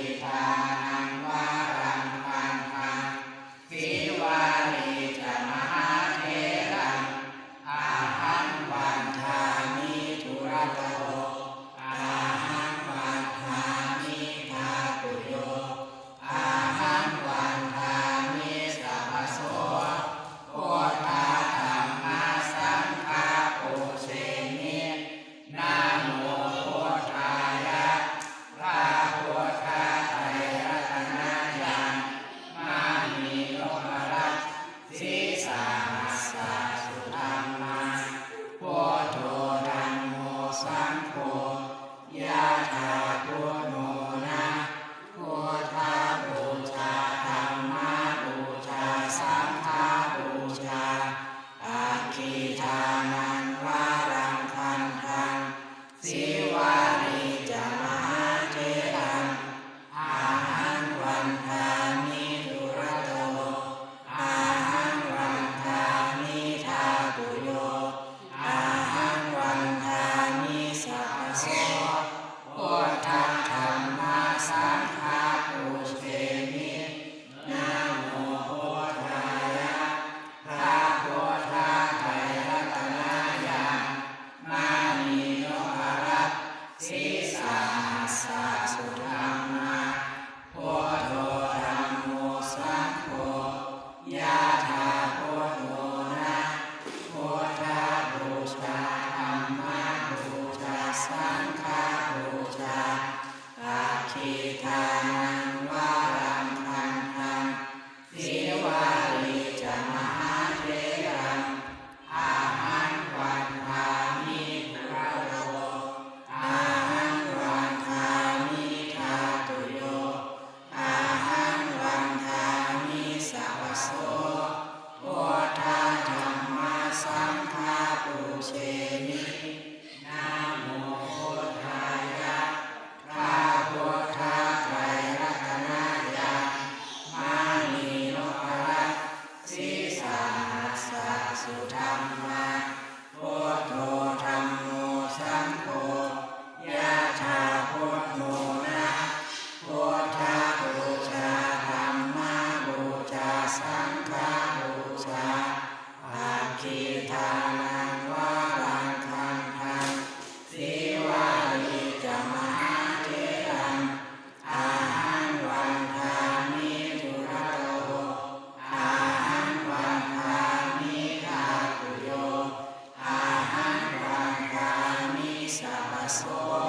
Yeah. โอทาธรรมสังฆา can. ทิทางวารังคันทังสิวาลิจมหาเทรังอังวันทามิทุระโตอังวันทามิทาตุโยอังวันทามิสัพพโส